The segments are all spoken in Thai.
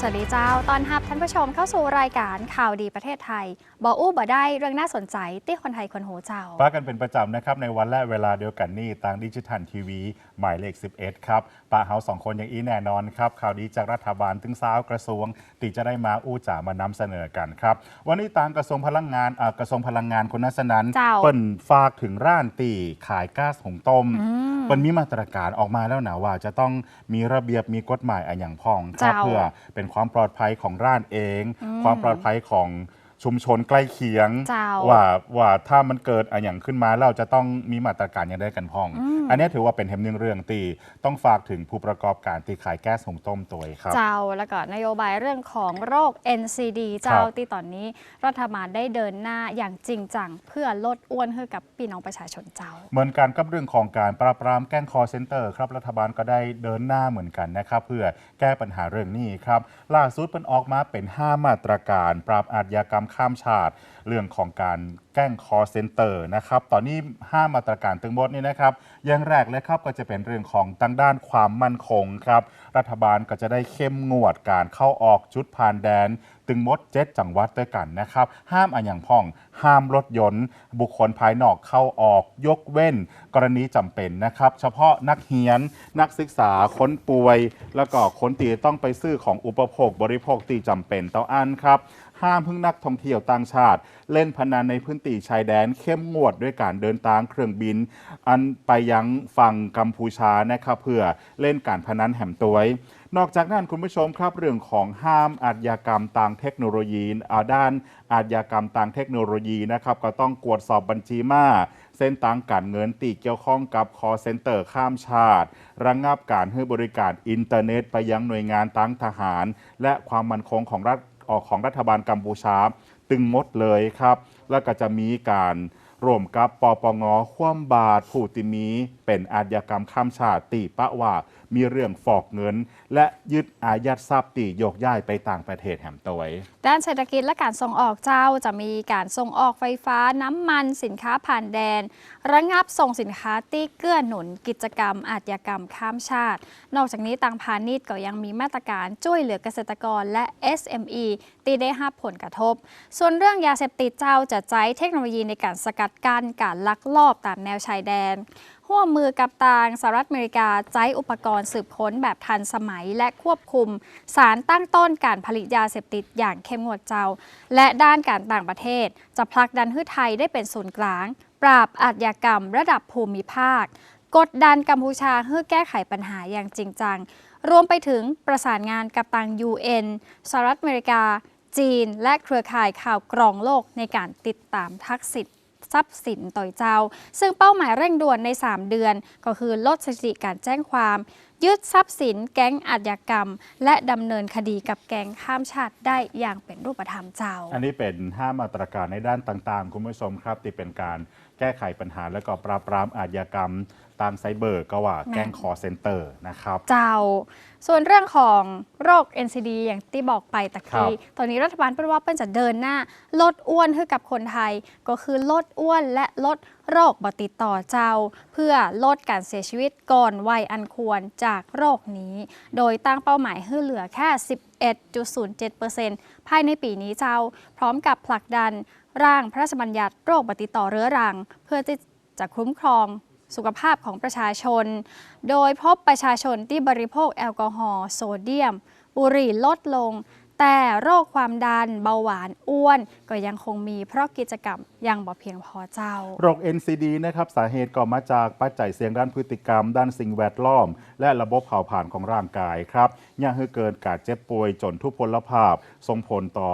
ครับสวัสดีเจ้า ตอนรับท่านผู้ชมเข้าสู่รายการข่าวดีประเทศไทย บออู้บ่ได้เรื่องน่าสนใจที่คนไทยคนหูเจ้าป้ากันเป็นประจำนะครับ ในวันและเวลาเดียวกันนี่ทางดิจิทัลทีวี หมายเลข 11 ครับป้าเฮาสองคนอย่างอีแน่นอนครับ ข่าวดีจากรัฐบาลถึงสาวกระทรวงตีจะได้มาอู้จ่ามานำเสนอกันครับ วันนี้ทางกระทรวงพลังงานอ่ากระทรวงพลังงานคนนัสนั้นเจ้าเปิ้นฝากถึงร้านตีขายก๊าซหุงต้มอืมเปิ้นมีมาตรการออกมาแล้วนะว่าจะต้องมีระเบียบมีกฎหมายอะอย่างพ่องครับเจ้าเพื่อเป็นความปลอดภัยของร้านเองอืมความปลอดภัยของ ชุมชนใกล้เคียง เจ้า ว่าว่าถ้ามันเกิดอะไรอย่างขึ้นมาเราจะต้องมีมาตรการอย่างได้กันพ้องอืมอันนี้ถือว่าเป็นเทมหนึ่งเรื่องตีต้องฝากถึงผู้ประกอบการที่ขายแก๊สหุงต้มตัวเองครับ เจ้าแล้วก็นโยบายเรื่องของโรค NCD เจ้าครับที่ตอนนี้รัฐบาลได้เดินหน้าอย่างจริงจังเพื่อลดอ้วนให้กับพี่น้องประชาชนเจ้า เหมือนกันกับเรื่องของการปราบปรามแกล้งคอเซ็นเตอร์ครับรัฐบาลก็ได้เดินหน้าเหมือนกันนะครับเพื่อแก้ปัญหาเรื่องนี้ครับล่าสุดเป็นออกมาเป็น 5 มาตรการ ปราบอาชญากรรมข้ามชาติ เรื่องของการแกล้งคอเซ็นเตอร์นะครับตอนนี้ 5 มาตรการตึงหมดนี่นะครับอย่างแรกเลยครับก็จะเป็นเรื่องของทางด้านความมั่นคงครับรัฐบาลก็จะได้เข้มงวดการเข้าออกจุดผ่านแดน ตึงมดเจ็ดจังหวัดด้วยกันนะครับห้ามอันอย่างพ่อง ห้ามรถยนต์ บุคคลภายนอกเข้าออกยกเว้น กรณีจำเป็นนะครับเฉพาะนักเรียนนักศึกษาคนป่วย แล้วก็คนตีต้องไปซื้อของอุปโภคบริโภคตีจำเป็นต่ออันครับ ห้ามพึ่งนักท่องเที่ยวต่างชาติ เล่นพนันในพื้นที่ชายแดนเข้มงวดด้วยการเดินทางเครื่องบิน อันไปยังฝั่งกัมพูชานะครับเพื่อเล่นการพนันแหมตัวยนอกจากนั้นคุณผู้ชมครับเรื่องของห้ามอาชญากรรมต่างเทคโนโลยีอาด้านอาชญากรรมต่างเทคโนโลยีนะครับก็ต้องกวดสอบบัญชีมาเส้นทางการเงินตีเกี่ยวข้องกับ call center ข้ามชาติ ระงงับการให้บริการอินเทอร์เน็ต ไปยังหน่วยงานตั้งทหาร และความมั่นคงของรัฐ ออกของรัฐบาลกัมพูชา ตึงหมดเลยครับ แล้วก็จะมีการ ร่วมกับปปงคว่ำบาตรผู้ติมีเป็นอาชญากรรมข้ามชาติตีปะว่ามีเรื่องฟอกเงิน และยึดอายัดทรัพย์ตีโยกย้ายไปต่างประเทศแหมตัวไว้ด้านเศรษฐกิจและการส่งออกเจ้าจะมีการส่งออกไฟฟ้าน้ำมันสินค้าผ่านแดน ระงับส่งสินค้าที่เกื้อหนุนกิจกรรม อาชญากรรมข้ามชาติ นอกจากนี้ต่างพาณิชย์ก็ยังมีมาตรการช่วยเหลือเกษตรกรและ SME ที่ได้รับผลกระทบ ส่วนเรื่องยาเสพติดเจ้าจะใช้เทคโนโลยีในการสกัดกั้นการลักลอบตามแนวชายแดนร่วมมือกับทางสหรัฐอเมริกาใช้อุปกรณ์สืบค้นแบบทันสมัยและควบคุม สารตั้งต้นการผลิตยาเสพติดอย่างเข้มงวดเจ้า และด้านการต่างประเทศ จะผลักดันให้ไทยได้เป็นศูนย์กลาง ปราบอาชญากรรมระดับภูมิภาค กดดันกัมพูชาเพื่อแก้ไขปัญหาอย่างจริงจัง รวมไปถึงประสานงานกับทาง UN สหรัฐอเมริกา จีน และเครือข่ายข่าวกรองโลกในการติดตามทักษิณ ทรัพย์สินต่อยเจ้า ซึ่งเป้าหมายเร่งด่วนใน 3 เดือน ก็คือลดสถิติการแจ้งความ ยึดทรัพย์สินแก๊งอาชญากรรม และดำเนินคดีกับแก๊งข้ามชาติได้อย่างเป็นรูปธรรมเจ้า อันนี้เป็น5มาตรการในด้านต่างๆ คุณผู้ชมครับที่เป็นการแก้ไขปัญหาและก็ปราบปรามอาชญากรรม ตามไซเบอร์ ก็ว่าแกล้งคอเซ็นเตอร์นะครับ เจ้า ส่วนเรื่องของโรค NCD อย่างที่บอกไปตะครักี้บตอนนี้รัฐบาลเปิ้นว่าเปิ้นจะเดินหน้า ลดอ้วนให้กับคนไทย ก็คือลดอ้วนและลดโรคบติดต่อเจ้า เพื่อลดการเสียชีวิตก่อนวัยอันควรจากโรคนี้ โดยตั้งเป้าหมายให้เหลือแค่ 11.07%ภายในปีนี้เจ้า พร้อมกับผลักดันร่างพระราชบัญญัติโรคบติดต่อเรื้อรัง เพื่อที่จะคุ้มครอง สุขภาพของประชาชน โดยพบประชาชนที่บริโภคแอลกอฮอล์โซเดียม บุหรี่ลดลง แต่โรคความดัน เบาหวานอ้วน ก็ยังคงมีเพราะกิจกรรมยังบ่เพียงพอเจ้า โรค NCD นะครับสาเหตุก็มาจากปัจจัยเสี่ยงด้านพฤติกรรม ด้านสิ่งแวดล้อม และระบบเผาผลาญของร่างกายครับย่างให้เกิดการเจ็บป่วยจนทุพพลภาพส่งผลต่อ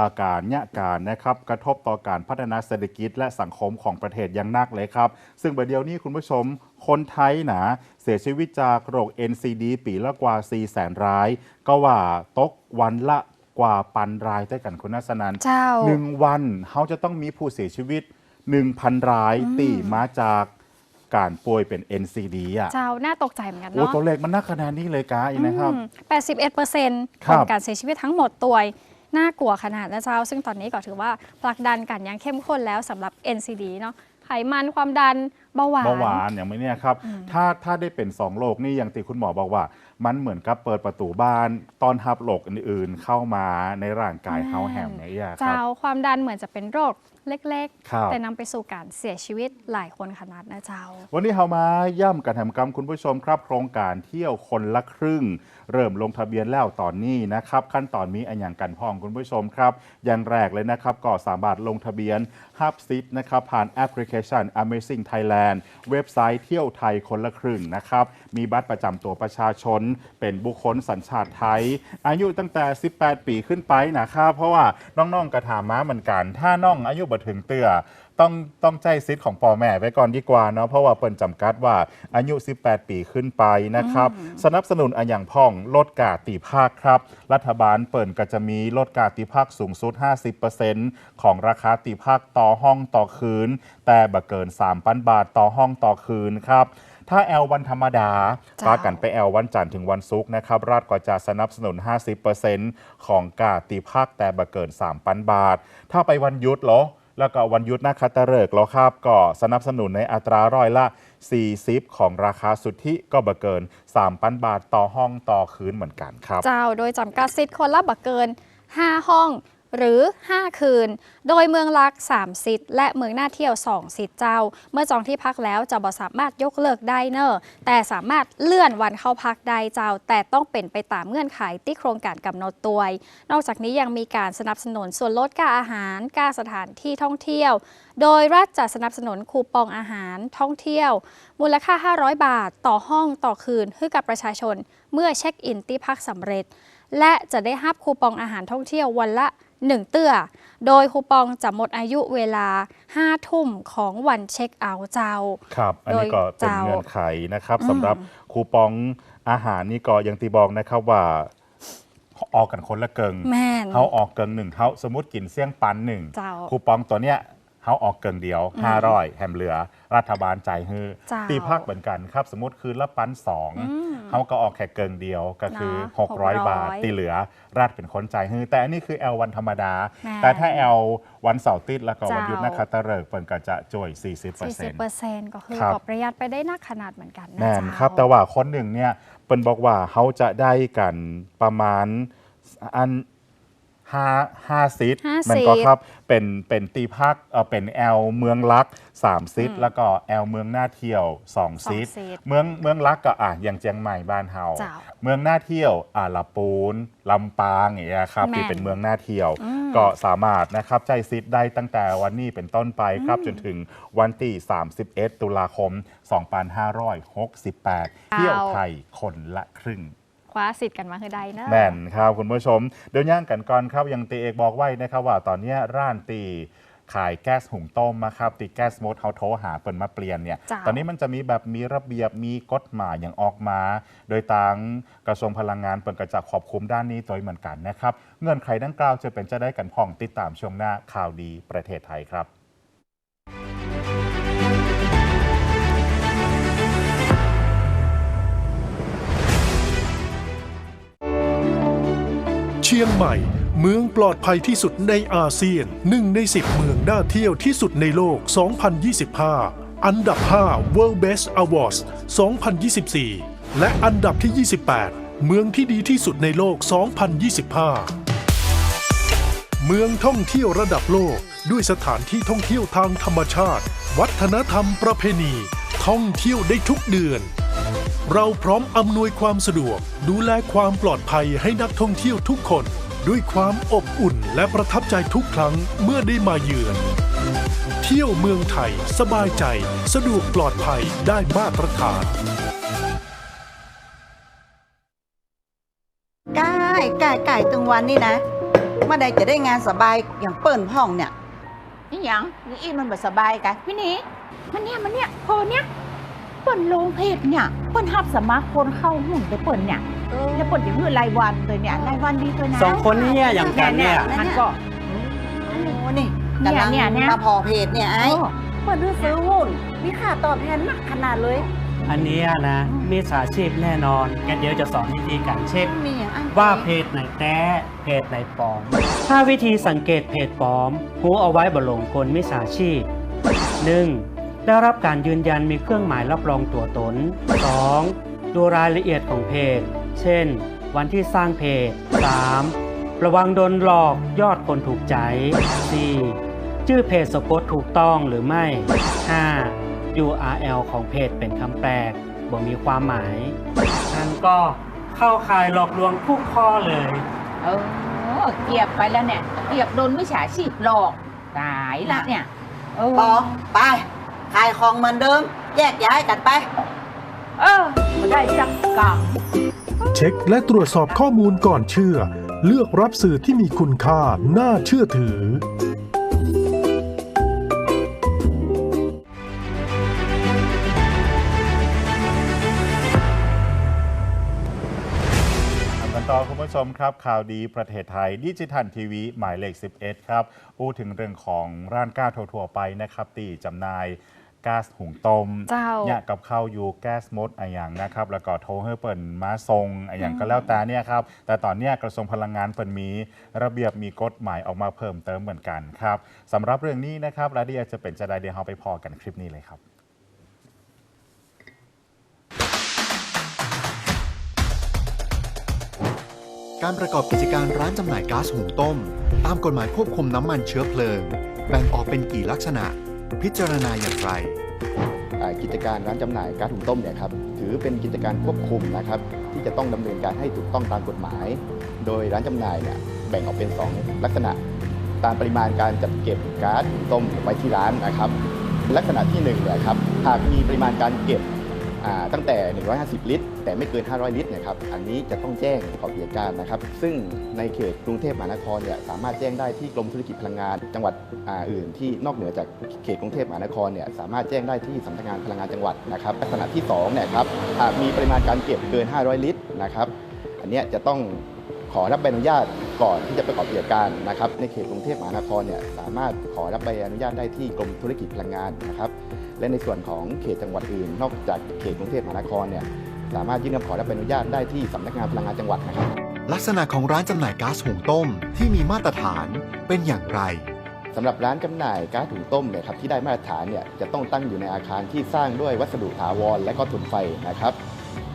อาการยะการนะครับกระทบต่อการพัฒนาเศรษฐกิจ และสังคมของประเทศอย่างหนักเลยครับ ซึ่งประเดี๋ยวนี้คุณผู้ชมคนไทยนะเสียชีวิตจากโรค NCD ปีละกว่า4 0 0แสนราย ก็ว่าตกวันละกว่าปันรายด้วยกันคุณนัสนันเจ้าหนึ่งวันเขาจะต้องมีผู้เสียชีวิต 1,000 รายตีมาจากการป่วยเป็น NCD อะเจ้า น่าตกใจเหมือนกันโอ้เนาะตัวเลขมันน่าขนาดนี้เลยกาอีนะครับอืม81%คขรัอบงการเสียชีวิตทั้งหมดตัว น่ากลัวขนาดนะเจ้า ซึ่งตอนนี้ก็ถือว่าผลักดันกันอย่างเข้มข้นแล้วสำหรับ NCD เนาะไขมันความดันเบาหวาน เบาหวานอย่างไม่เนี่ยครับอืมถ้าถ้าได้เป็นสองโรคนี่อย่างที่คุณหมอบอกว่า มันเหมือนกับเปิดประตูบ้านต้อนรับโรคอื่นๆ เข้ามาในร่างกายเฮาแฮมเนี่ยครัเจ้าบความดันเหมือนจะเป็นโรคเล็กครับๆแต่นำไปสู่การเสียชีวิตหลายคนขนาดนะเจ้า วันนี้เรามาย่ำกันทำกรรมคุณผู้ชมครับโครงการเที่ยวคนละครึ่ง เริ่มลงทะเบียนแล้วตอนนี้นะครับ ขั้นตอนมีอันอย่างกันพ่องคุณผู้ชมครับ อย่างแรกเลยนะครับก็สามารถลงทะเบียนฮับซิทนะครับผ่านแอปพลิเคชัน Amazing Thailand เว็บไซต์เที่ยวไทยคนละครึ่งนะครับ มีบัตรประจำตัวประชาชน เป็นบุคคลสัญชาติไทย อายุตั้งแต่ 18 ปีขึ้นไปนะครับ เพราะว่าน้องๆกระถามมาเหมือนกัน ถ้าน้องอายุบ่ถึงเตื่อ ต้องต้องใจซิทธิ์ของพ่อแม่ไว้ก่อนดีกว่าเนาะเพราะว่าเปิ้นจำกัดว่าอายุ 18 ปีขึ้นไปนะครับ สนับสนุนอันอย่างพ่องลดกาตีภาคครับ รัฐบาลเปิ่นก็จะมีลดกาตีภาคสูงสุด 50%ของราคาตีภาคต่อห้องต่อคืน แต่บ่เกิน3ปันบาทต่อห้องต่อคืนครับถ้าแอลวันธรรมดาจ้าปากันไปแอลวันจันทร์ถึงวันศุกร์นะครับรัฐก็จะสนับสนุน 50%ของกาตีภาคแต่บ่เกิน3ปันบาท ถ้าไปวันหยุดเหรอ แล้วก็วันยุทธนักขัตฤกษ์แล้วครับก็สนับสนุนในอัตราร้อยละ 40 ของราคาสุทธิก็บ่เกิน3ปันบาทต่อห้องต่อคืนเหมือนกันครับ เจ้าโดยจำกัดสิทธิ์คนละบักเกิน 5 ห้อง หรือ 5 คืน โดยเมืองลัก 3 สิทธิ์และเมืองหน้าเที่ยว 2 สิทธิ์เจ้า เมื่อจองที่พักแล้วจะบ่สามารถยกเลิกได้เนอแต่สามารถเลื่อนวันเข้าพักได้เจ้า แต่ต้องเป็นไปตามเงื่อนไขที่โครงการกำหนดตัวนอกจากนี้ยังมีการสนับสนุนส่วนลดค่าอาหารค่าสถานที่ท่องเที่ยว โดยรัฐจะสนับสนุนคูปองอาหารท่องเที่ยว มูลค่า 500 บาท ต่อห้องต่อคืนให้กับประชาชน เมื่อเช็คอินที่พักสำเร็จ และจะได้รับคูปองอาหารท่องเที่ยววันละ 1 เตื้อ โดยคูปองจะหมดอายุเวลา 5 ทุ่มของวันเช็คเอาท์เจ้า ครับ อันนี้ก็เป็นโดยเจ้าเงื่อนไขนะครับอืมสำหรับคูปองอาหารนี่ก็ยังตีบอกนะครับว่าออกกันคนละเกิงแม่นเขาออกเกิงหนึ่งเขาสมมติกินเสี่ยงปันหนึ่งเจ้า คูปองตัวเนี้ย เขาออกเกิงเดียวอืม500แฮมเหลือ รัฐบาลจ่ายฮือเจ้าตีภาคเหมือนกันครับ สมมติคืนละปันสองอืมเขาก็ออกแค่เกิงเดียวก็คือเนาะ600 600 บาท ตีเหลือรัฐเป็นคนจ่ายฮือแต่อันนี้คือแอลวันธรรมดา แม่นแต่ถ้าแอลวันเสาร์ติดแล้วก็วันหยุดเจ้านักขัตฤกษ์เปิ่นก็จะจ่อย40% 40%ก็คือครับก็ประหยัดไปได้นักขนาดเหมือนกันนะแน่นเจ้า ครับ แต่ว่าคนหนึ่งเนี่ยเปิ้นบอกว่าเขาจะได้กันประมาณอัน ห้าห้าซิทห้ามันซีก็ทครับเป็นเป็นตีพักเออเป็นแอลเมืองลักสามซิทอืมแล้วก็แอลเมืองหน้าเที่ยวสองซิทสองซีทเมืองเมืองลักก็อะอย่างเจียงใหม่บ้านเฮาเจ้าเมืองหน้าเที่ยวอะลำปูนลำปางอย่างเงี้ยครับแม่นที่เป็นเมืองหน้าเที่ยวอืมก็สามารถนะครับใจซิทได้ตั้งแต่วันนี้เป็นต้นไปครับจนถึงวันที่31 ตุลาคม 2568 เที่ยวไทยคนละครึ่ง คว้าสิทธิ์กันมาคือใดเนอะ แม่นครับคุณผู้ชม เดี๋ยวย่างกันก่อนครับอย่างตีเอกบอกไว้นะครับว่าตอนเนี้ยร้านตีขายแก๊สหุงต้มนะครับตีแก๊สโมดเขาโทรหาเปิดมาเปลี่ยนเนี่ยจ้าตอนนี้มันจะมีแบบมีระเบียบมีกฎหมายอย่างออกมา โดยทางกระทรวงพลังงานเปิดกระจักขอบคุมด้านนี้โดยเหมือนกันนะครับเงื่อนไขดังกล่าวจะเป็นจะได้กันพ่องติดตามช่วงหน้าข่าวดีประเทศไทยครับ เชียงใหม่ เมืองปลอดภัยที่สุดในอาเซียนหนึ่งใน10 เมืองน่าเที่ยวที่สุดในโลก 2025 อันดับ 5 World Best Awards 2024 และอันดับที่ 28 เมืองที่ดีที่สุดในโลก 2025 เมืองท่องเที่ยวระดับโลกด้วยสถานที่ท่องเที่ยวทางธรรมชาติ วัฒนธรรมประเพณี ท่องเที่ยวได้ทุกเดือน เราพร้อมอำนวยความสะดวก ดูแลความปลอดภัยให้นักท่องเที่ยวทุกคน ด้วยความอบอุ่นและประทับใจทุกครั้งเมื่อได้มาเยือน เที่ยวเมืองไทย สบายใจ สะดวกปลอดภัยได้มาตรฐานใกล้ใกล้ใกล้ตึงวันนี่นะเมื่อใดจะได้งานสบายอย่างเปิ่นห้องเนี่ยนี่หยังนี่อีมันบ่สบายกันพี่หนี่มันเนี่ยมันเนี่ยพอเนี่ยเปิ่นลงเพจเนี่ยเปิ่นหับสมาคนเข้าหุ่นไปเปิ่นเนี่ยแล้วเปิ่นจะมือรายวันเลยเนี่ยรายวันดีเลยนะสองคนนี่เนี่ยอย่างกันเนี่ยมันก็โอ้นี่เนี่ยกำลังเนี่ยเนี่ยมาพอเพจเนี่ยไอ้โอ้เปิ่นซื้อซื้อหุ้นมีค่าตอบแทนมากขนาดเลย อันเนี้ยนะมีสาชีพแน่นอนงั้นเดี๋ยวจะสอนวิธีการเช็คมีอย่างอันว่าเพจไหนแท้เพจไหนปลอม ถ้าวิธีสังเกตเพจปลอมหูเอาไว้บนหลงกลมิสาชีพ 1. เพได้รับการยืนยันมีเครื่องหมายรับรองตัวตน 2. ดูรายละเอียดของเพจ เช่น วันที่สร้างเพจ 3. ระวังโดนหลอกยอดคนถูกใจ 4. ชื่อเพจสะกดถูกต้องหรือไม่ 5. URL ของเพจเป็นคำแปลกบ่มีความหมายนั่นก็เข้าข่ายหลอกลวงทุกข้อเลย เออเกียบไปแล้วเนี่ยเกียบโดนวิชาชีพหลอก ตายละเนี่ย เออ พอไป ขายของเหมือนเดิม แยกย้ายกันไป เออมาได้สักกรรมเช็คและตรวจสอบข้อมูลก่อนเชื่อ เลือกรับสื่อที่มีคุณค่า น่าเชื่อถือทำกันต่อคุณผู้ชมครับ ข่าวดีประเทศไทยดิจิทัลทีวีหมายเลข 11 ครับอู้ถึงเรื่องของร้านก้าทั่วๆไปนะครับ ตีจำหน่าย ก๊าซหุงต้มเจ้า เนี่ยกับข้าวอยู่แก๊สมดอะไรอย่างนะครับ แล้วก็โทรให้เปิ่นมาทรงอะไรอย่างก็แล้วแต่เนี่ยครับ แต่ตอนเนี้ยกระทรวงพลังงานเปิ่นมี ระเบียบมีกฎหมายออกมาเพิ่มเติมเหมือนกันครับสำหรับเรื่องนี้นะครับรายละเอียดจะเป็นจะได้เดี๋ยวเราไปพอกันคลิปนี้เลยครับ การประกอบกิจการร้านจำหน่ายก๊าซหุงต้ม ตามกฎหมายควบคุมน้ำมันเชื้อเพลิง แบ่งออกเป็นกี่ลักษณะ พิจารณาอย่างไรกิจการร้านจำหน่ายก๊าซหุงต้มเนี่ยครับถือเป็นกิจการควบคุมนะครับที่จะต้องดำเนินการให้ถูกต้องตามกฎหมาย โดยร้านจำหน่ายเนี่ยแบ่งออกเป็น 2 ลักษณะ ตามปริมาณการจัดเก็บก๊าซหุงต้มไว้ที่ร้านนะครับ ลักษณะที่1เนี่ยครับหากมีปริมาณการเก็บ ตั้งแต่ 150 ลิตร แต่ไม่เกิน 500 ลิตรเนะครับ อันนี้จะต้องแจ้งประกอบกิจการนะครับ ซึ่งในเขตกรุงเทพมหานครเนี่ยสามารถแจ้งได้ที่กรมธุรกิจพลังงาน จังหวัดออื่นที่นอกเหนือจากเขตกรุงเทพมหานครเนี่ยสามารถแจ้งได้ที่สำนักงานพลังงานจังหวัดนะครับ ลักษณะที่2เนี่ยครับหากมีปริมาณการเก็บเกิน 500 ลิตรนะครับ อันนี้จะต้องขอรับใบอนุญาตก่อนที่จะประกอบกิจการนะครับ ในเขตกรุงเทพมหานครเนี่ยสามารถขอรับใบอนุญาตได้ที่กรมธุรกิจพลังงานนะครับ และในส่วนของเขตจังหวัดอื่น นอกจากเขตกรุงเทพมหานครเนี่ยสามารถยื่นคำขอรับใบอนุญาตได้ที่สำนักงานพลังงานจังหวัดนะครับ ลักษณะของร้านจำหน่ายก๊าซหุงต้มที่มีมาตรฐานเป็นอย่างไรสำหรับร้านจำหน่ายก๊าซถุงต้มเนี่ยครับที่ได้มาตรฐานเนี่ยจะต้องตั้งอยู่ในอาคารที่สร้างด้วยวัสดุถาวรและก็ทนไฟนะครับ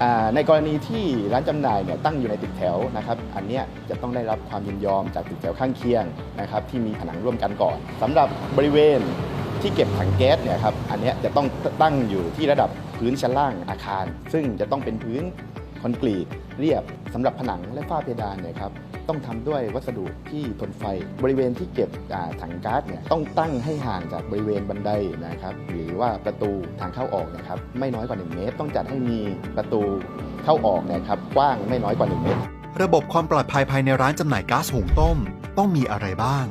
อ่าในกรณีที่ร้านจำหน่ายเนี่ยตั้งอยู่ในตึกแถวนะครับ อันเนี้ยจะต้องได้รับความยินยอมจากตึกแถวข้างเคียงนะครับที่มีผนังร่วมกันก่อนสำหรับบริเวณ ที่เก็บถังแก๊สเนี่ยครับอันเนี้ยจะต้องตั้งอยู่ที่ระดับพื้นชั้นล่างอาคาร ซึ่งจะต้องเป็นพื้นคอนกรีตเรียบสำหรับผนังและฝ้าเพดานเนี่ยครับต้องทำด้วยวัสดุที่ทนไฟ บริเวณที่เก็บอ่าถังก๊าซเนี่ยต้องตั้งให้ห่างจากบริเวณบันไดนะครับหรือว่าประตูทางเข้าออกนะครับไม่น้อยกว่า 1 เมตร ต้องจัดให้มีประตูเข้าออกเนะครับกว้างไม่น้อยกว่า 1 เมตร ระบบความปลอดภัยภายในร้านจำหน่ายก๊าซหุงต้ม ต้องมีอะไรบ้าง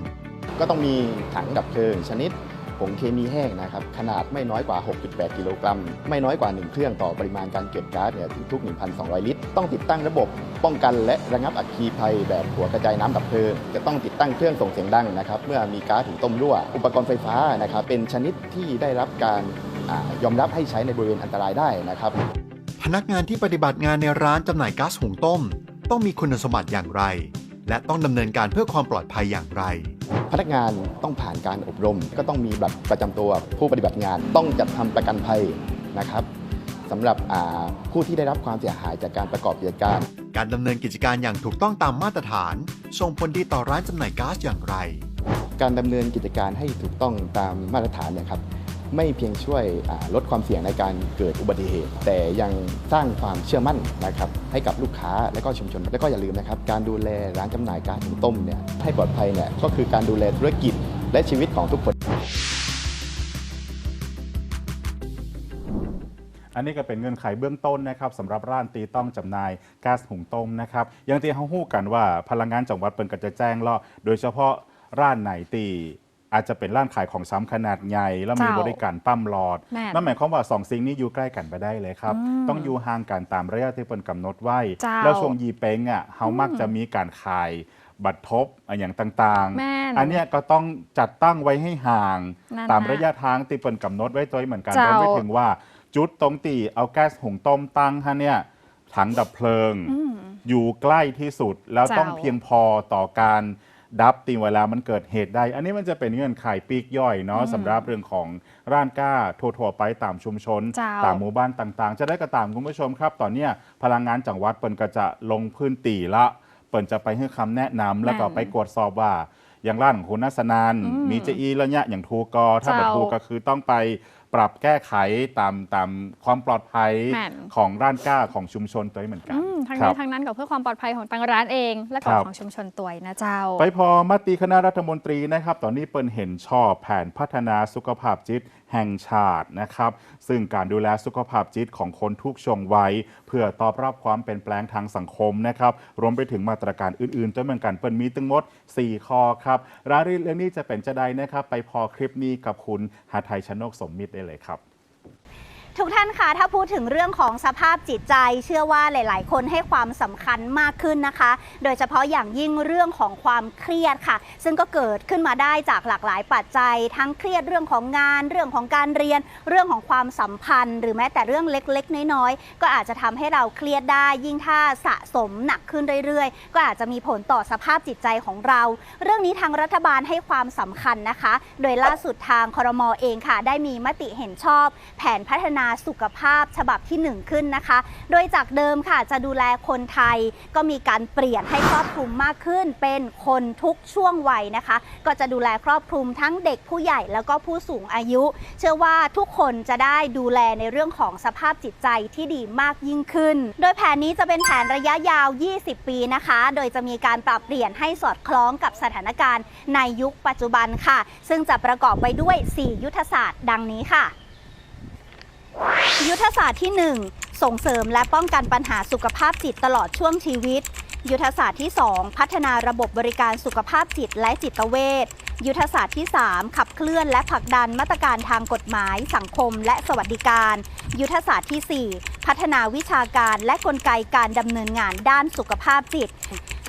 ก็ต้องมีถังดับเพลิงชนิดผ งเคมีแห้งนะครับขนาดไม่น้อยกว่า 6.8 กิโลกรัม ไม่น้อยกว่า 1 เครื่องต่อปริมาณการเก็บก๊าซเนี่ยทุก 1,200 ลิตร ต้องติดตั้งระบบป้องกันและระงับอัคคีภัยแบบหัวกระจายน้ำดับเพลิง จะต้องติดตั้งเครื่องส่งเสียงดังนะครับเมื่อมีก๊าซถุงต้มรั่ว อุปกรณ์ไฟฟ้านะครับเป็นชนิดที่ได้รับการอยอมรับให้ใช้ในบริเวณอันตรายได้นะครับ พนักงานที่ปฏิบัติงานในร้านจำหน่ายก๊าซหุงต้ม ต้องมีคุณสมบัติอย่างไร และต้องดำเนินการเพื่อความปลอดภัยอย่างไร พนักงานต้องผ่านการอบรม ก็ต้องมีบัตรประจำตัวผู้ปฏิบัติงานต้องจัดทำประกันภัยนะครับสำหรับอ่าผู้ที่ได้รับความเสียหายจากการประกอบกิจการ การดำเนินกิจการอย่างถูกต้องตามมาตรฐาน ส่งผลดีต่อร้านจำหน่ายก๊าซอย่างไร การดำเนินกิจการให้ถูกต้องตามมาตรฐานเนี่ยครับ ไม่เพียงช่วยลดความเสี่ยงในการเกิดอุบัติเหตุ แต่ยังสร้างความเชื่อมั่นนะครับให้กับลูกค้าและก็ชุมชน และก็อย่าลืมนะครับการดูแลร้านจำหน่ายก๊าซหุงต้มเนี่ยให้ปลอดภัยเนี่ยก็คือการดูแลธุรกิจและชีวิตของทุกคน อันนี้ก็เป็นเงื่อนไขเบื้องต้นนะครับสำหรับร้านตีต้องจำหน่ายก๊าซหุงต้มนะครับอย่างที่เขาหู้กันว่าพลังงานจังหวัดเปิ่นก็จะแจ้งล่อโดยเฉพาะร้านไหนตี อาจจะเป็นร้านขายของซ้ำขนาดใหญ่ แล้วมีเจ้าบริการปั๊มหลอด แม่นนั่นหมายความว่าสองสิ่งนี้อยู่ใกล้กันไปได้เลยครับ อืมต้องอยู่ห่างกันตามระยะที่เปิ่นกำหนดไว้ เจ้า แล้วช่วงยีเป้งอะเขามักอืมจะมีการขายบัตรทบอะอย่างต่างแม่น อันเนี้ยก็ต้องจัดตั้งไว้ให้ห่าง นั่นตามนะระยะทางที่เปิ่นกำหนดไว้ตัวเหมือนกันเจ้ารวมไปถึงว่าจุดตรงตีเอาแก๊สหุงต้มตั้งฮะเนี่ยถังดับเพลิงอืมอยู่ใกล้ที่สุดแล้วเจ้าต้องเพียงพอต่อการ ดับตีเวลามันเกิดเหตุใดอันนี้มันจะเป็นเงื่อนไขปลีกย่อยเนาะอืมสำหรับเรื่องของร้านก้าทั่วๆไปตามชุมชนเจ้าตามหมู่บ้านต่างๆ จะได้กระตามคุณผู้ชมครับ ตอนเนี้ยพลังงานจังหวัดเปิ่นก็จะลงพื้นตีละเปิ่นจะไปให้คำแนะนำแล้วก็แม่นไปกวดสอบว่าอย่างร้านของคุณนัสนาน อืมมีเจอีแล้วเนี่ยอย่างทูกอถ้าแบบเจ้า ทูกก็คือต้องไป ปรับแก้ไขตามตามความปลอดภัยแม่น ของร้านก้าของชุมชนตัวเองเหมือนกันอืมทั้งครันี้บ ทั้งนั้นก็เพื่อความปลอดภัยของทางร้านเอง และก็ครับ ของชุมชนตัวยนะเจ้า ไปพอมติคณะรัฐมนตรีนะครับ ตอนนี้เปิ้นเห็นชอบแผนพัฒนาสุขภาพจิต แห่งชาตินะครับ ซึ่งการดูแลสุขภาพจิตของคนทุกช่วงวัยเพื่อตอบรับความเปลี่ยนแปลงทางสังคมนะครับ รวมไปถึงมาตรการอื่นๆด้วยเหมือนกันเปิ้นมีตั้งมด 4 ข้อครับรายละเอียดเรื่องนี้จะเป็นจะใดนะครับ ไปพอคลิปนี้กับคุณหาไทยชนกสมมิตรได้เลยครับ ทุกท่านคะถ้าพูดถึงเรื่องของสภาพจิตใจ เชื่อว่าหลาย ๆ คนให้ความสำคัญมากขึ้นนะคะ โดยเฉพาะอย่างยิ่งเรื่องของความเครียดค่ะ ซึ่งก็เกิดขึ้นมาได้จากหลากหลายปัจจัย ทั้งเครียดเรื่องของงาน เรื่องของการเรียน เรื่องของความสัมพันธ์ หรือแม้แต่เรื่องเล็ก ๆ น้อย ๆ ก็อาจจะทำให้เราเครียดได้ ยิ่งถ้าสะสมหนักขึ้นเรื่อย ๆ ก็อาจจะมีผลต่อสภาพจิตใจของเรา เรื่องนี้ทางรัฐบาลให้ความสำคัญนะคะ โดยล่าสุดทางครมอเองค่ะ ได้มีมติเห็นชอบ แผนพัฒนาสุขภาพฉบับที่ 1 ขึ้นนะคะ โดยจากเดิมค่ะจะดูแลคนไทย ก็มีการเปลี่ยนให้ครอบคลุมมากขึ้น เป็นคนทุกช่วงวัยนะคะ ก็จะดูแลครอบคลุมทั้งเด็กผู้ใหญ่แล้วก็ผู้สูงอายุ เชื่อว่าทุกคนจะได้ดูแลในเรื่องของสภาพจิตใจที่ดีมากยิ่งขึ้น โดยแผนนี้จะเป็นแผนระยะยาว 20 ปีนะคะ โดยจะมีการปรับเปลี่ยนให้สอดคล้องกับสถานการณ์ในยุคปัจจุบันค่ะ ซึ่งจะประกอบไปด้วย 4 ยุทธศาสตร์ดังนี้ค่ะ ยุทธศาสตร์ที่ 1 ส่งเสริมและป้องกันปัญหาสุขภาพจิตตลอดช่วงชีวิต ยุทธศาสตร์ที่ 2 พัฒนาระบบบริการสุขภาพจิตและจิตเวชยุทธศาสตร์ที่ 3 ขับเคลื่อนและผลักดันมาตรการทางกฎหมาย สังคม และสวัสดิการ ยุทธศาสตร์ที่ 4 พัฒนาวิชาการและกลไกการดำเนินงานด้านสุขภาพจิต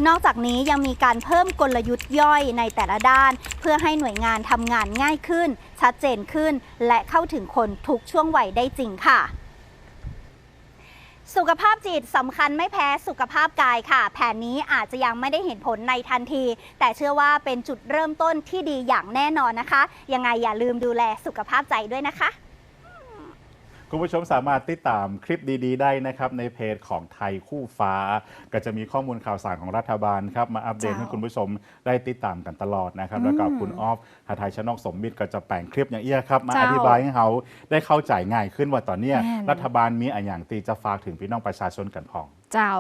นอกจากนี้ยังมีการเพิ่มกลยุทธ์ย่อยในแต่ละด้าน เพื่อให้หน่วยงานทำงานง่ายขึ้น ชัดเจนขึ้น และเข้าถึงคนทุกช่วงวัยได้จริงค่ะ สุขภาพจิตสำคัญไม่แพ้สุขภาพกายค่ะ แผนนี้อาจจะยังไม่ได้เห็นผลในทันที แต่เชื่อว่าเป็นจุดเริ่มต้นที่ดีอย่างแน่นอนนะคะ ยังไงอย่าลืมดูแลสุขภาพใจด้วยนะคะ คุณผู้ชมสามารถติดตามคลิปดี ๆ ได้นะครับ ในเพจของไทยคู่ฟ้า ก็จะมีข้อมูลข่าวสารของรัฐบาลครับ มาอัปเดตเจ้าให้คุณผู้ชมได้ติดตามกันตลอดนะครับอืมแล้วก็คุณออฟหาไทยชนกสมมิตรก็จะแปลงคลิปอย่างเอี้ยครับ มาเจ้าอธิบายให้เขาได้เข้าใจง่ายขึ้นว่าตอนเนี้ยแม่นรัฐบาลมีอะไรอย่างตีจะฝากถึงพี่น้องประชาชนกันพอง เจ้า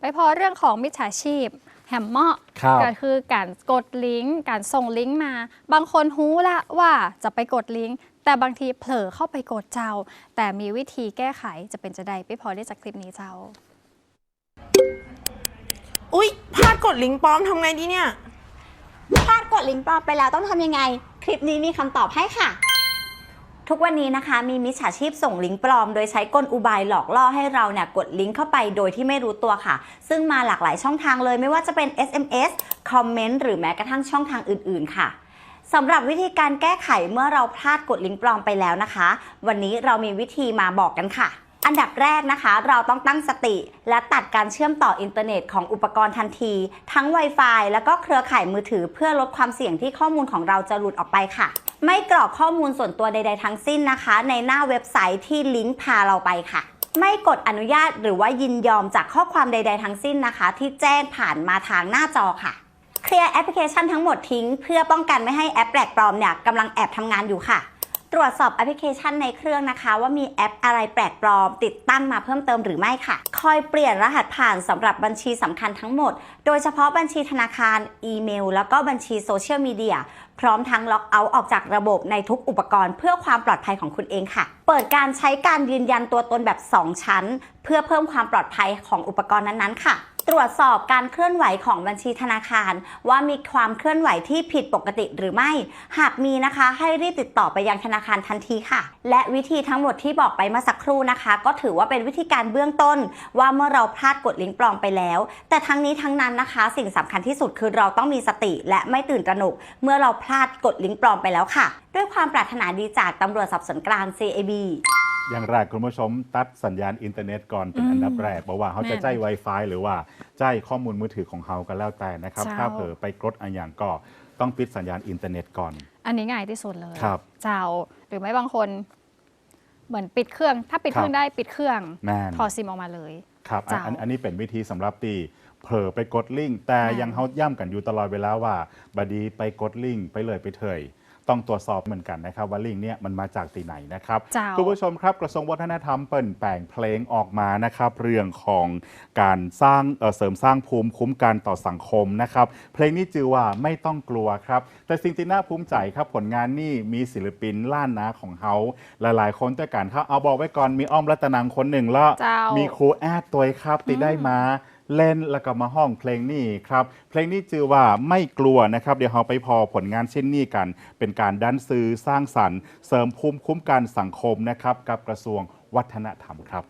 ไปพอเรื่องของมิจฉาชีพแหมเหมาะครับก็คือการกดลิงก์การส่งลิงก์มา บางคนรู้ละว่าจะไปกดลิงก์ แต่บางทีเผลอเข้าไปกดเจ้า แต่มีวิธีแก้ไขจะเป็นจะใดไปพอได้จากคลิปนี้เจ้า อุ๊ยพลาดกดลิงก์ปลอมทำไงดีเนี่ย พลาดกดลิงก์ปลอมไปแล้วต้องทำยังไง คลิปนี้มีคำตอบให้ค่ะ ทุกวันนี้นะคะมีมิจฉาชีพส่งลิงก์ปลอม โดยใช้กลอุบายหลอกล่อให้เราเนี่ยกดลิงก์เข้าไปโดยที่ไม่รู้ตัวค่ะ ซึ่งมาหลากหลายช่องทางเลยไม่ว่าจะเป็น SMS คอมเมนต์หรือแม้กระทั่งช่องทางอื่น ๆ ค่ะ สำหรับวิธีการแก้ไขเมื่อเราพลาดกดลิงก์ปลอมไปแล้วนะคะ วันนี้เรามีวิธีมาบอกกันค่ะ อันดับแรกนะคะ เราต้องตั้งสติ และตัดการเชื่อมต่ออินเทอร์เน็ตของอุปกรณ์ทันที ทั้ง Wi-Fi แล้วก็เครือข่ายมือถือเพื่อลดความเสี่ยงที่ข้อมูลของเราจะหลุดออกไปค่ะ ไม่กรอกข้อมูลส่วนตัวใด ๆ ทั้งสิ้นนะคะ ในหน้าเว็บไซต์ที่ลิงก์พาเราไปค่ะไม่กดอนุญาตหรือว่ายินยอมจากข้อความใด ๆ ทั้งสิ้นนะคะ ที่แจ้งผ่านมาทางหน้าจอค่ะ เคลียร์แอปพลิเคชันทั้งหมดทิ้ง เพื่อป้องกันไม่ให้แอปแปลกปลอมเนี่ยกำลังแอบทำงานอยู่ค่ะ ตรวจสอบแอปพลิเคชันในเครื่องนะคะ ว่ามีแอปอะไรแปลกปลอม ติดตั้งมาเพิ่มเติมหรือไม่ค่ะ คอยเปลี่ยนรหัสผ่านสำหรับบัญชีสำคัญทั้งหมด โดยเฉพาะบัญชีธนาคาร อีเมล แล้วก็บัญชีโซเชียลมีเดียพร้อมทั้งล็อกเอาท์ออกจากระบบในทุกอุปกรณ์เพื่อความปลอดภัยของคุณเองค่ะ เปิดการใช้การยืนยันตัวตนแบบ 2 ชั้น เพื่อเพิ่มความปลอดภัยของอุปกรณ์นั้นๆค่ะ ตรวจสอบการเคลื่อนไหวของบัญชีธนาคาร ว่ามีความเคลื่อนไหวที่ผิดปกติหรือไม่ หากมีนะคะให้รีบติดต่อไปยังธนาคารทันทีค่ะ และวิธีทั้งหมดที่บอกไปเมื่อสักครู่นะคะ ก็ถือว่าเป็นวิธีการเบื้องต้น ว่าเมื่อเราพลาดกดลิงก์ปลอมไปแล้ว แต่ทั้งนี้ทั้งนั้นนะคะ สิ่งสำคัญที่สุดคือเราต้องมีสติ และไม่ตื่นตระหนก เมื่อเราพลาดกดลิงก์ปลอมไปแล้วค่ะ ด้วยความปรารถนาดีจากตำรวจสอบสวนกลาง CAB อย่างแรกคุณผู้ชมตัดสัญญาณอินเทอร์เน็ตก่อนเป็นอืมอันดับแรกบอกว่าเขาจะแม่น ใจ Wi-Fi หรือว่าใจข้อมูลมือถือของเขาก็แล้วแต่นะครับ เจ้า ถ้าเผลอไปกดอันอย่างก็ต้องปิดสัญญาณอินเทอร์เน็ตก่อน อันนี้ง่ายที่สุดเลย ครับเจ้า หรือไม่บางคน เหมือนปิดเครื่อง ถ้าปิดเครื่องครับได้ปิดเครื่องแม่น ถอดซิมออกมาเลย ครับอันเจ้าอันอันนี้เป็นวิธีสำหรับตีเผลอไปกดลิงก์แต่แม่นยังเขาย่ำกันอยู่ตลอดเวลาว่าบดีไปกดลิงก์ไปเลยไปเถย ต้องตรวจสอบเหมือนกันนะครับว่าลิงก์เนี่ยมันมาจากที่ไหนนะครับเจ้าคุณผู้ชมครับกระทรวงวัฒนธรรมเปิ่นแปลงเพลงออกมานะครับ เรื่องของการสร้างเอ่อเสริมสร้างภูมิคุ้มกันต่อสังคมนะครับเพลงนี้จือว่าไม่ต้องกลัวครับ แต่สิ่งที่น่าภูมิใจครับผลงานนี่มีศิลปินล้านนาของเขาหลาย ๆ คนด้วยกันครับเอาบอกไว้ก่อนมีอ้อมรัตนังคนหนึ่งแล้วเจ้ามีมีครูแอดตัวครับที่ได้มา เล่นแล้วก็มาห้องเพลงนี้ครับ เพลงนี้จือว่าไม่กลัวนะครับ เดี๋ยวเราไปพอผลงานเช่นนี้กัน เป็นการดันซื้อสร้างสรรค์ เสริมภูมิคุ้มกันสังคมนะครับ กับกระทรวงวัฒนธรรมครับ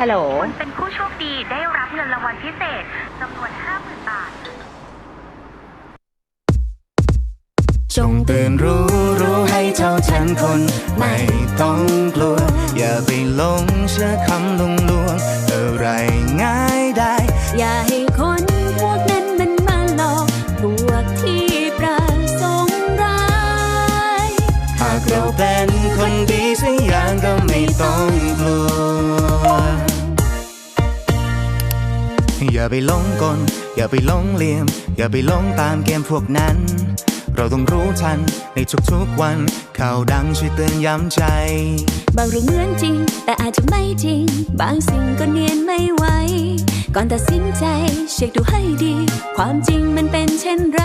ฮัลโหล คุณเป็นผู้โชคดีได้รับเงินรางวัลพิเศษจำนวน 50,000 บาท จงตื่นรู้รู้ให้เท่าทันคนไม่ต้องกลัว อย่าไปหลงเชื่อคำลวงลวงอะไรง่ายได้ อย่าให้คนพวกนั้นมันมาหลอกพวกที่ประสงค์ร้ายหากเราเป็นคนดีสักอย่างก็ไม่ต้องกลัว อย่าไปหลงกลอย่าไปหลงเหลี่ยม อย่าไปหลงตามเกมพวกนั้น เราต้องรู้ทันในทุกๆวัน ข่าวดังช่วยเตือนย้ำใจ บางเรื่องเหมือนจริง แต่อาจจะไม่จริง บางสิ่งก็เนียนไม่ไหว ก่อนตัดสินใจ เช็คดูให้ดี ความจริงมันเป็นเช่นไร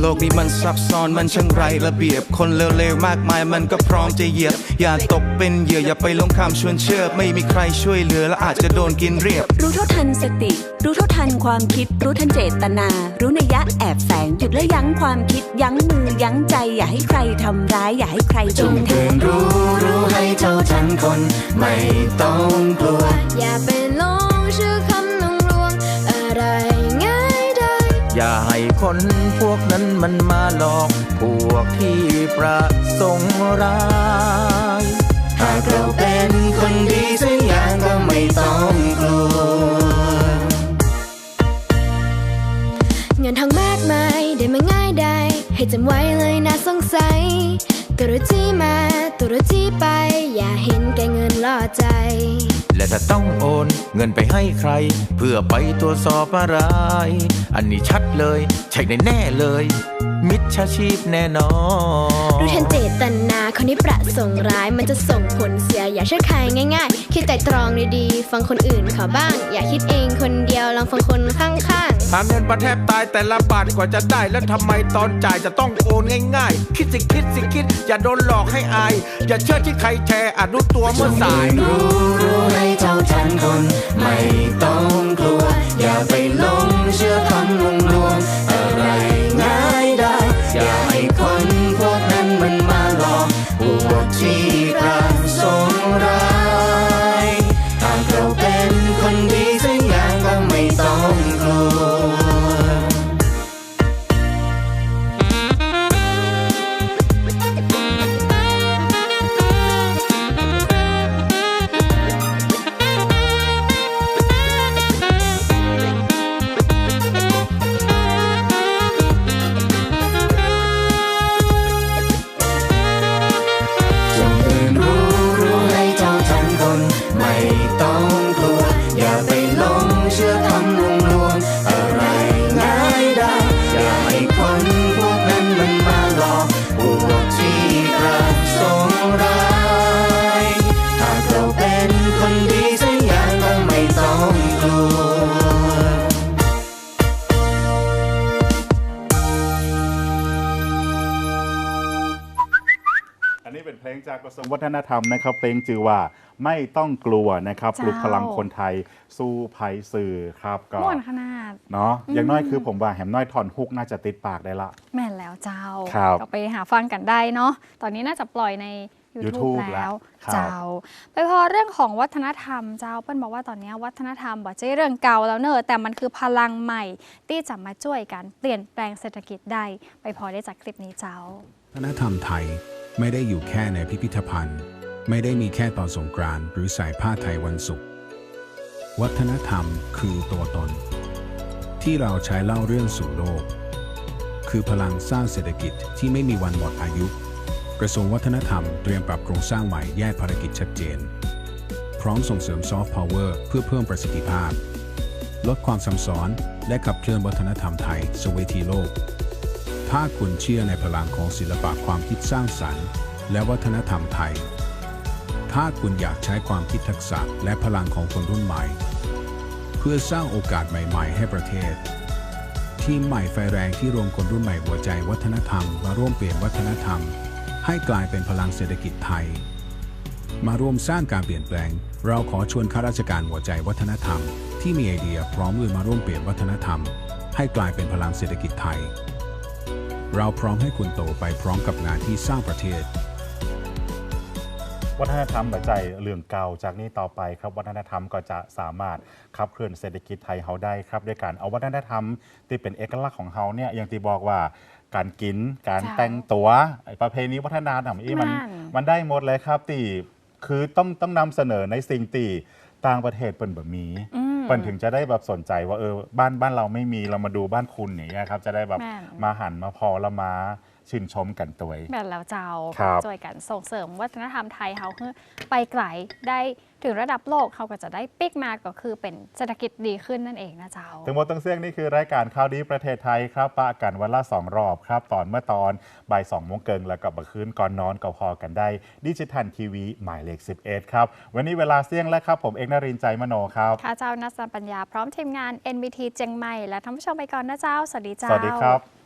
โลกนี้มันซับซ้อนมันช่างไรระเบียบ คนเลวๆมากมายมันก็พร้อมจะเหยียบ อย่าตกเป็นเหยื่ออย่าไปลงคำชวนเชื่อ ไม่มีใครช่วยเหลือและอาจจะโดนกินเรียบ รู้เท่าทันสติ รู้เท่าทันความคิด รู้ทันเจตนา รู้นัยยะแอบแฝงหยุดและยั้งความคิด ยั้งมือยั้งใจ อย่าให้ใครทำร้าย อย่าให้ใครจจงงตื่นรู้รู้ให้เท่าทันคน ไม่ต้อง เงินไปให้ใคร เพื่อไปตรวจสอบอะไร อันนี้ชัดเลย ใช่แน่เลย มิจฉาชีพแน่นอนรู้ทันเจตนาคนที่ประสงค์ร้ายมันจะส่งผลเสียอย่าเชื่อใครง่ายๆ คิดแต่ตรองดีๆ ฟังคนอื่นเขาบ้าง อย่าคิดเองคนเดียวลองฟังคนข้างๆหาเงินมาแทบตายแต่ละบาทกว่าจะได้ แล้วทำไมตอนจ่ายจะต้องโอนง่ายๆ คิดสิคิดสิคิด อย่าโดนหลอกให้อาย อย่าเชื่อที่ใครแชร์อาจรู้ตัวเมื่อสายรู้รู้ให้เท่าทันคน ไม่ต้องกลัว อย่าไปหลงเชื่อคำลวงลวงอะไรง่ายได้ อย่าให้คนพวกนั้นมันมาหลอกพวกที่ วัฒนธรรมนะครับ เพลงจือว่าไม่ต้องกลัวนะครับปลุกพลังคนไทยสู้ภัยสื่อครับก็ม่วนขนาดเนาะอย่างน้อยคือผมว่าแหมน้อยถอนฮุกน่าจะติดปากได้ละ แม่นแล้วเจ้าครับก็ไปหาฟังกันได้เนาะตอนนี้น่าจะปล่อยใน YouTube YouTube แล้วเจ้า ไปพอเรื่องของวัฒนธรรมเจ้าเปิ้ลบอกว่าตอนนี้วัฒนธรรมบอกจะเรื่องเก่าแล้วเนอะแต่มันคือพลังใหม่ที่จะมาช่วยกันเปลี่ยนแปลงเศรษฐกิจได้ ไปพอได้จากคลิปนี้เจ้า วัฒนธรรมไทย ไม่ได้อยู่แค่ในพิพิธภัณฑ์ ไม่ได้มีแค่ตอนสงกรานต์หรือใส่ผ้าไทยวันศุกร์วัฒนธรรมคือตัวตน ที่เราใช้เล่าเรื่องสู่โลก คือพลังสร้างเศรษฐกิจที่ไม่มีวันหมดอายุ กระทรวงวัฒนธรรมเตรียมปรับโครงสร้างใหม่แยกภารกิจชัดเจน พร้อมส่งเสริมซอฟต์พาวเวอร์เพื่อเพิ่มประสิทธิภาพ ลดความซับซ้อนและขับเคลื่อนวัฒนธรรมไทยสู่เวทีโลก ถ้าคุณเชื่อในพลังของศิลปะความคิดสร้างสรรค์ และวัฒนธรรมไทย ถ้าคุณอยากใช้ความคิดทักษะและพลังของคนรุ่นใหม่ เพื่อสร้างโอกาสใหม่ ๆ ให้ประเทศ ทีมใหม่ไฟแรงที่รวมคนรุ่นใหม่หัวใจวัฒนธรรม มาร่วมเปลี่ยนวัฒนธรรม ให้กลายเป็นพลังเศรษฐกิจไทย มาร่วมสร้างการเปลี่ยนแปลง เราขอชวนข้าราชการหัวใจวัฒนธรรม ที่มีไอเดียพร้อมเลยมาร่วมเปลี่ยนวัฒนธรรม ให้กลายเป็นพลังเศรษฐกิจไทย เราพร้อมให้คุณโตไปพร้อมกับงานที่สร้างประเทศ วัฒนธรรมปัจจัยเรื่องเก่าจากนี้ต่อไปครับวัฒนธรรมก็จะสามารถขับเคลื่อนเศรษฐกิจไทยเฮาได้ครับ ด้วยการเอาวัฒนธรรมที่เป็นเอกลักษณ์ของเฮาเนี่ยอย่างที่บอกว่าการกิน การจ้าแต่งตัวไอ้ประเพณีวัฒนธรรมอีมันนั่นมันได้หมดเลยครับตีคือต้องต้องนำเสนอในสิ่งตีต่างประเทศเปิ่นแบบมีอืม เปิ่นถึงจะได้แบบสนใจว่าเออบ้านบ้านเราไม่มีเรามาดูบ้านคุณอย่างเงี้ยครับจะได้แบบแม่น มาหันมาพอแล้วมาชื่นชมกันตัวเองแบบแล้วเจ้าครับ ช่วยกันส่งเสริมวัฒนธรรมไทยเขาคือไปไกลได้ ถึงระดับโลกเขาก็จะได้ปิกมาก็คือเป็นเศรษฐกิจดีขึ้นนั่นเองนะเจ้า ทั้งหมดทั้งเสียงนี่คือรายการข่าวดีประเทศไทยครับปะกันวันละสองรอบครับ ตอนเมื่อตอนบ่ายสองโมงเกิงแล้วก็บักคืนก่อนนอนก็พอกันได้ดิจิทัลทีวีหมายเลข 11 ครับ วันนี้เวลาเสี่ยงแล้วครับ ผมเอกนรินทร์ใจมโนครับข้าเจ้านัสปัญญาพร้อมทีมงาน NBT เจียงใหม่และท่านผู้ชมไปก่อนนะเจ้า สวัสดีเจ้า สวัสดีครับ